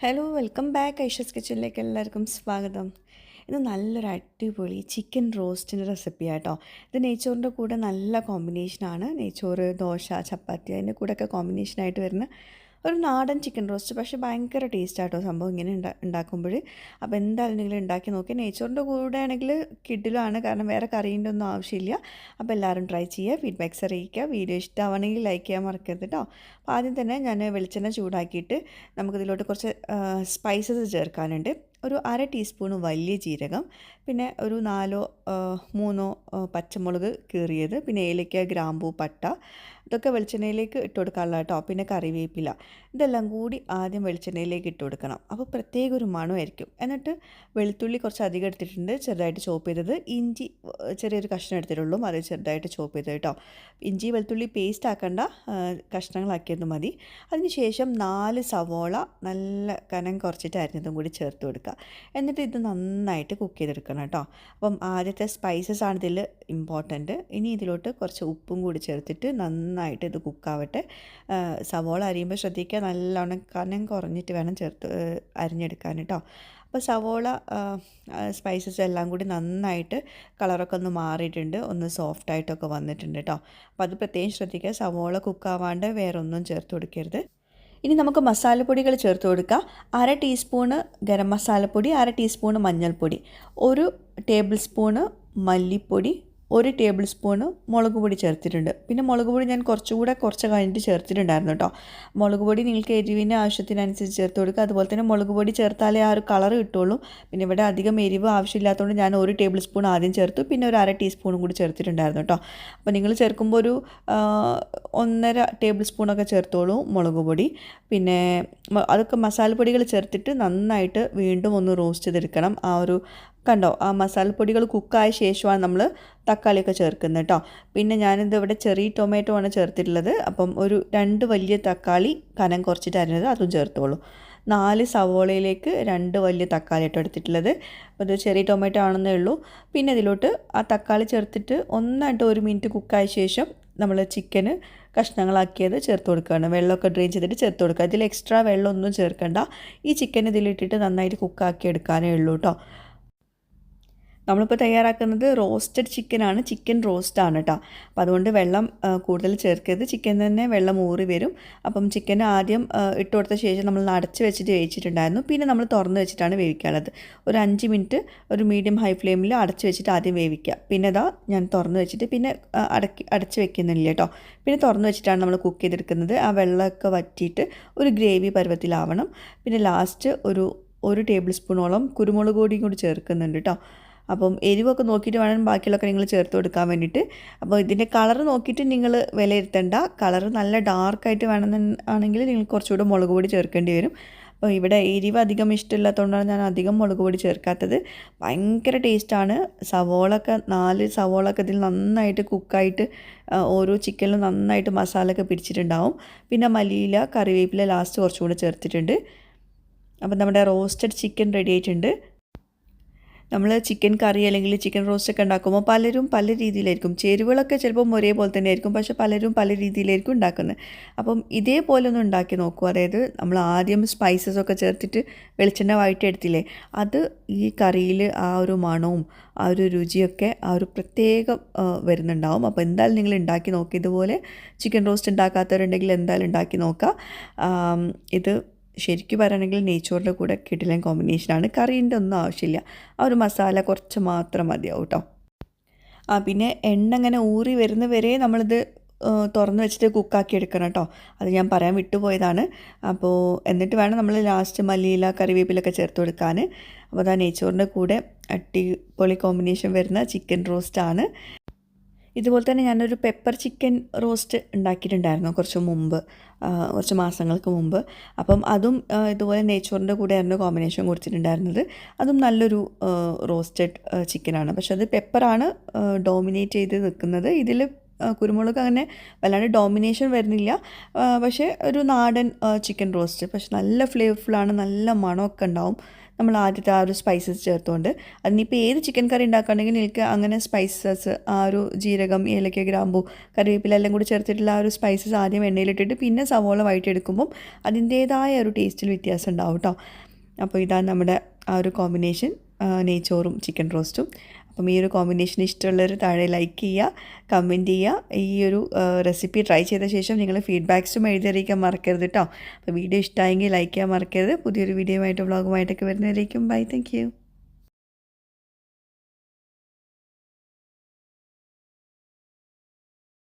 Hello welcome back Aisha's കിച്ചണിലേക്ക് എല്ലാവർക്കും സ്വാഗതം. ഇത് നല്ലൊരു അടിപൊളി ചിക്കൻ റോസ്റ്റിന്റെ റെസിപ്പി ആട്ടോ. ഇത് നെയ്ച്ചോറിന്റെ കൂടെ നല്ല കോമ്പിനേഷനാണ് നെയ്ച്ചോറ് ദോശ ചപ്പാത്തി അതിന്റെ കൂടെയൊക്കെ കോമ്പിനേഷനായിട്ട് വരുന്ന ഒരു നാടൻ ചിക്കൻ റോസ്റ്റ് പക്ഷേ ഭയങ്കര ടേസ്റ്റ് ആട്ടോ സംഭവം ഇങ്ങനെ ഉണ്ടാ ഉണ്ടാക്കുമ്പോൾ അപ്പോൾ എന്തായാലും നിങ്ങൾ ഉണ്ടാക്കി നോക്കി. നെയ്ച്ചോറിന്റെ കൂടെ ആണെങ്കിൽ കിഡിലാണ് കാരണം വേറെ കറീന്റെ ഒന്നും ആവശ്യമില്ല. അപ്പോൾ എല്ലാവരും ട്രൈ ചെയ്യുക ഫീഡ്ബാക്ക്സ് അറിയിക്കുക. വീഡിയോ ഇഷ്ടമാണെങ്കിൽ ലൈക്ക് ചെയ്യാൻ മറക്കരുത് കേട്ടോ അപ്പോൾ ആദ്യം തന്നെ ഞാൻ വെളിച്ചെണ്ണ ചൂടാക്കിയിട്ട് നമുക്കിതിലോട്ട് കുറച്ച് സ്പൈസസ് ചേർക്കാനുണ്ട്. ഒരു അര ടീസ്പൂൺ വലിയ ജീരകം പിന്നെ ഒരു നാലോ മൂന്നോ പച്ചമുളക് കീറിയത് പിന്നെ ഏലക്ക ഗ്രാമ്പൂ പട്ട ഇതൊക്കെ വെളിച്ചെണ്ണയിലേക്ക് ഇട്ട് കൊടുക്കാനുള്ള കേട്ടോ പിന്നെ കറിവേപ്പില ഇതെല്ലാം കൂടി ആദ്യം വെളിച്ചെണ്ണയിലേക്ക് ഇട്ട് കൊടുക്കണം. അപ്പോൾ പ്രത്യേക ഒരു മണമായിരിക്കും. എന്നിട്ട് വെളുത്തുള്ളി കുറച്ച് അധികം എടുത്തിട്ടുണ്ട് ചെറുതായിട്ട് ചോപ്പ് ചെയ്തത്. ഇഞ്ചി ചെറിയൊരു കഷ്ണം എടുത്തിട്ടുള്ളൂ അത് ചെറുതായിട്ട് ചോപ്പ് ചെയ്തത് കേട്ടോ. ഇഞ്ചി വെളുത്തുള്ളി പേസ്റ്റ് ആക്കേണ്ട കഷ്ണങ്ങളാക്കിയത് മതി. അതിനുശേഷം നാല് സവോള നല്ല കനം കുറച്ചിട്ട് അരിഞ്ഞതും കൂടി ചേർത്ത് കൊടുക്കുക. എന്നിട്ട് ഇത് നന്നായിട്ട് കുക്ക് ചെയ്തെടുക്കണം കേട്ടോ. അപ്പം ആദ്യത്തെ സ്പൈസസ് ആണ് ഇതിൽ ഇമ്പോർട്ടന്റ് ഇനി ഇതിലോട്ട് കുറച്ച് ഉപ്പും കൂടി ചേർത്തിട്ട് നന്നായിട്ട് ഇത് കുക്കാവട്ടെ സവോള അരിയുമ്പോൾ ശ്രദ്ധിക്കുക. നല്ലോണം കനം കുറഞ്ഞിട്ട് വേണം ചേർത്ത് അരിഞ്ഞെടുക്കാൻ കേട്ടോ. അപ്പോൾ സവോള സ്പൈസസ് എല്ലാം കൂടി നന്നായിട്ട് കളറൊക്കെ ഒന്ന് മാറിയിട്ടുണ്ട്. ഒന്ന് സോഫ്റ്റ് ആയിട്ടൊക്കെ വന്നിട്ടുണ്ട് കേട്ടോ. അപ്പോൾ അത് പ്രത്യേകം ശ്രദ്ധിക്കുക. സവോള കുക്കാവാണ്ട് വേറൊന്നും ചേർത്ത് കൊടുക്കരുത്. ഇനി നമുക്ക് മസാലപ്പൊടികൾ ചേർത്ത് കൊടുക്കുക അര ടീസ്പൂണ് ഗരം മസാലപ്പൊടി അര ടീസ്പൂണ് മഞ്ഞൾപ്പൊടി ഒരു ടേബിൾ സ്പൂണ് മല്ലിപ്പൊടി ഒരു ടേബിൾ സ്പൂണ് മുളക് പൊടി ചേർത്തിട്ടുണ്ട്. പിന്നെ മുളക് പൊടി ഞാൻ കുറച്ചുകൂടെ കുറച്ച് കഴിഞ്ഞിട്ട് ചേർത്തിട്ടുണ്ടായിരുന്നു കേട്ടോ മുളക് പൊടി നിങ്ങൾക്ക് എരിവിന്റെ ആവശ്യത്തിനനുസരിച്ച് ചേർത്ത് കൊടുക്കുക. അതുപോലെ തന്നെ മുളക് പൊടി ചേർത്താലേ ആ ഒരു കളർ കിട്ടുള്ളൂ. പിന്നെ ഇവിടെ അധികം എരിവ് ആവശ്യമില്ലാത്തതുകൊണ്ട് ഞാൻ ഒരു ടേബിൾ സ്പൂൺ ആദ്യം ചേർത്തു. പിന്നെ ഒരു അര ടീസ്പൂണും കൂടി ചേർത്തിട്ടുണ്ടായിരുന്നു കേട്ടോ അപ്പോൾ നിങ്ങൾ ചേർക്കുമ്പോൾ ഒരു ഒന്നര ടേബിൾ സ്പൂണൊക്കെ ചേർത്തോളൂ മുളക് പൊടി. പിന്നെ അതൊക്കെ മസാലപ്പൊടികൾ ചേർത്തിട്ട് നന്നായിട്ട് വീണ്ടും ഒന്ന് റോസ്റ്റ് ചെയ്തെടുക്കണം. ആ ഒരു കണ്ടോ ആ മസാലപ്പൊടികൾ കുക്കായ ശേഷമാണ് നമ്മൾ തക്കാളിയൊക്കെ ചേർക്കുന്നത് കേട്ടോ പിന്നെ ഞാനിത് ഇവിടെ ചെറിയ ടൊമാറ്റോ ആണ് ചേർത്തിട്ടുള്ളത്. അപ്പം ഒരു രണ്ട് വലിയ തക്കാളി കനം കുറച്ചിട്ട് അരിഞ്ഞത് അതും ചേർത്തോളൂ. നാല് സവോളയിലേക്ക് രണ്ട് വലിയ തക്കാളി ഇട്ട് എടുത്തിട്ടുള്ളത്. അപ്പോൾ ഇത് ചെറിയ ടൊമാറ്റോ ആണെന്നേ ഉള്ളൂ. പിന്നെ ഇതിലോട്ട് ആ തക്കാളി ചേർത്തിട്ട് ഒന്നായിട്ട് ഒരു മിനിറ്റ് കുക്കായ ശേഷം നമ്മൾ ചിക്കന് കഷ്ണങ്ങളാക്കിയത് ചേർത്ത് കൊടുക്കുകയാണ്. വെള്ളമൊക്കെ ഡ്രെയിൻ ചെയ്തിട്ട് ചേർത്ത് കൊടുക്കുക. ഇതിൽ എക്സ്ട്രാ വെള്ളമൊന്നും ചേർക്കണ്ട. ഈ ചിക്കൻ ഇതിലിട്ടിട്ട് നന്നായിട്ട് കുക്കാക്കി എടുക്കാനേ ഉള്ളൂ കേട്ടോ നമ്മളിപ്പോൾ തയ്യാറാക്കുന്നത് റോസ്റ്റഡ് ചിക്കനാണ് ചിക്കൻ റോസ്റ്റ് ആണ് കേട്ടോ അപ്പോൾ അതുകൊണ്ട് വെള്ളം കൂടുതൽ ചേർക്കരുത്. ചിക്കൻ തന്നെ വെള്ളം ഊറി വരും. അപ്പം ചിക്കൻ ആദ്യം ഇട്ട് കൊടുത്ത ശേഷം നമ്മൾ അടച്ച് വെച്ചിട്ട് വേവിച്ചിട്ടുണ്ടായിരുന്നു. പിന്നെ നമ്മൾ തുറന്ന് വെച്ചിട്ടാണ് വേവിക്കാനുള്ളത് ഒരു അഞ്ച് മിനിറ്റ് ഒരു മീഡിയം ഹൈ ഫ്ലെയിമിൽ അടച്ച് വെച്ചിട്ട് ആദ്യം വേവിക്കുക. പിന്നെ ഇതാ ഞാൻ തുറന്ന് വെച്ചിട്ട് പിന്നെ അടക്കി അടച്ച് വെക്കുന്നില്ല കേട്ടോ പിന്നെ തുറന്ന് വെച്ചിട്ടാണ് നമ്മൾ കുക്ക് ചെയ്തെടുക്കുന്നത്. ആ വെള്ളമൊക്കെ വറ്റിയിട്ട് ഒരു ഗ്രേവി പരുവത്തിലാവണം. പിന്നെ ലാസ്റ്റ് ഒരു ഒരു ടേബിൾ സ്പൂണോളം കുരുമുളക് പൊടിയും കൂടി ചേർക്കുന്നുണ്ട് കേട്ടോ അപ്പം എരിവൊക്കെ നോക്കിയിട്ട് വേണം ബാക്കിയുള്ളൊക്കെ നിങ്ങൾ ചേർത്ത് കൊടുക്കാൻ വേണ്ടിയിട്ട്. അപ്പോൾ ഇതിന്റെ കളർ നോക്കിയിട്ട് നിങ്ങൾ വിലയിരുത്തേണ്ട. കളർ നല്ല ഡാർക്കായിട്ട് വേണമെന്ന് ആണെങ്കിൽ നിങ്ങൾ കുറച്ചുകൂടെ മുളക് പൊടി ചേർക്കേണ്ടി വരും. അപ്പോൾ ഇവിടെ എരിവ് അധികം ഇഷ്ടമില്ലാത്തതുകൊണ്ടാണ് ഞാൻ അധികം മുളക് പൊടി ചേർക്കാത്തത്. ഭയങ്കര ടേസ്റ്റാണ്. സവോളൊക്കെ നാല് സവോളൊക്കെ ഇതിൽ നന്നായിട്ട് കുക്കായിട്ട് ഓരോ ചിക്കനിലും നന്നായിട്ട് മസാലയൊക്കെ പിടിച്ചിട്ടുണ്ടാവും. പിന്നെ മല്ലിയില കറിവേപ്പില ലാസ്റ്റ് കുറച്ചും കൂടെ ചേർത്തിട്ടുണ്ട്. അപ്പം നമ്മുടെ റോസ്റ്റഡ് ചിക്കൻ റെഡി ആയിട്ടുണ്ട്. നമ്മൾ ചിക്കൻ കറി അല്ലെങ്കിൽ ചിക്കൻ റോസ്റ്റ് ഒക്കെ ഉണ്ടാക്കുമ്പോൾ പലരും പല രീതിയിലായിരിക്കും. ചേരുവകളൊക്കെ ചിലപ്പം ഒരേപോലെ തന്നെ ആയിരിക്കും പക്ഷെ പലരും പല രീതിയിലായിരിക്കും ഉണ്ടാക്കുന്നത്. അപ്പം ഇതേപോലെ ഒന്ന് ഉണ്ടാക്കി നോക്കൂ. അതായത് നമ്മൾ ആദ്യം സ്പൈസസ് ഒക്കെ ചേർത്തിട്ട് വെളിച്ചെണ്ണ വഴറ്റിയെടുത്തില്ലേ? അത് ഈ കറിയിൽ ആ ഒരു മണവും ആ ഒരു രുചിയൊക്കെ ആ ഒരു പ്രത്യേകം വരുന്നുണ്ടാവും. അപ്പോൾ എന്തായാലും നിങ്ങൾ ഉണ്ടാക്കി നോക്കുക ഇതുപോലെ ചിക്കൻ റോസ്റ്റ് ഉണ്ടാക്കാത്തവരുണ്ടെങ്കിൽ എന്തായാലും ഉണ്ടാക്കി നോക്കുക. ഇത് ശരിക്കും പറയുകയാണെങ്കിൽ നെയ്ച്ചോറിന്റെ കൂടെ കിടിലൻ കോമ്പിനേഷനാണ്. കറീന്റെ ഒന്നും ആവശ്യമില്ല. ആ ഒരു മസാല കുറച്ച് മാത്രം മതിയാവും കേട്ടോ. ആ പിന്നെ എണ്ണ ഇങ്ങനെ ഊറി വരുന്ന വരെ നമ്മളിത് തുറന്ന് വെച്ചിട്ട് കുക്കാക്കി എടുക്കണം കേട്ടോ. അത് ഞാൻ പറയാൻ വിട്ടുപോയതാണ്. അപ്പോൾ എന്നിട്ട് വേണം നമ്മൾ ലാസ്റ്റ് മല്ലിയില കറിവേപ്പിലൊക്കെ ചേർത്ത് കൊടുക്കാൻ അപ്പോൾ അതാ നെയ്ച്ചോറിന്റെ കൂടെ അടിപൊളി കോമ്പിനേഷൻ വരുന്ന ചിക്കൻ റോസ്റ്റാണ്. ഇതുപോലെ തന്നെ ഞാനൊരു പെപ്പർ ചിക്കൻ റോസ്റ്റ് ഉണ്ടാക്കിയിട്ടുണ്ടായിരുന്നു കുറച്ച് മുമ്പ് കുറച്ച് മാസങ്ങൾക്ക് മുമ്പ്. അപ്പം അതും ഇതുപോലെ നെയ്ച്ചോറിന്റെ കൂടെയായിരുന്നു കോമ്പിനേഷൻ കൊടുത്തിട്ടുണ്ടായിരുന്നത്. അതും നല്ലൊരു റോസ്റ്റഡ് ചിക്കനാണ് പക്ഷെ അത് പെപ്പറാണ് ഡോമിനേറ്റ് ചെയ്ത് നിൽക്കുന്നത്. ഇതിൽ കുരുമുളക് അങ്ങനെ വല്ലാണ്ട് ഡോമിനേഷൻ വരുന്നില്ല. പക്ഷേ ഒരു നാടൻ ചിക്കൻ റോസ്റ്റ് പക്ഷെ നല്ല ഫ്ലേവർഫുള്ളാണ് നല്ല മണമൊക്കെ ഉണ്ടാവും. നമ്മൾ ആദ്യത്തെ ആ ഒരു സ്പൈസസ് ചേർത്തുകൊണ്ട് അതിനിപ്പോൾ ഏത് ചിക്കൻ കറി ഉണ്ടാക്കുകയാണെങ്കിൽ എനിക്ക് അങ്ങനെ സ്പൈസസ് ആ ഒരു ജീരകം ഏലക്ക ഗ്രാമ്പു കറിവേപ്പില എല്ലാം കൂടി ചേർത്തിട്ടുള്ള ആ ഒരു സ്പൈസസ് ആദ്യം എണ്ണയിലിട്ടിട്ട് പിന്നെ സവോള വഴറ്റിയെടുക്കുമ്പം അതിന്റേതായ ഒരു ടേസ്റ്റിൽ വ്യത്യാസം ഉണ്ടാവും കേട്ടോ അപ്പോൾ ഇതാണ് നമ്മുടെ ആ ഒരു കോമ്പിനേഷൻ നെയ്ച്ചോറും ചിക്കൻ റോസ്റ്റും അപ്പം ഈ ഒരു കോമ്പിനേഷൻ ഇഷ്ടമുള്ളവർ താഴെ ലൈക്ക് ചെയ്യുക കമന്റ് ചെയ്യുക. ഈ ഒരു റെസിപ്പി ട്രൈ ചെയ്ത ശേഷം നിങ്ങൾ ഫീഡ്ബാക്സും എഴുതി അറിയിക്കാൻ മറക്കരുത് കേട്ടോ അപ്പോൾ വീഡിയോ ഇഷ്ടമായെങ്കിൽ ലൈക്ക് ചെയ്യാൻ മറക്കരുത്. പുതിയൊരു വീഡിയോ ആയിട്ട് വ്ളോഗുമായിട്ടൊക്കെ വരുന്നവരേക്കും ബൈ താങ്ക്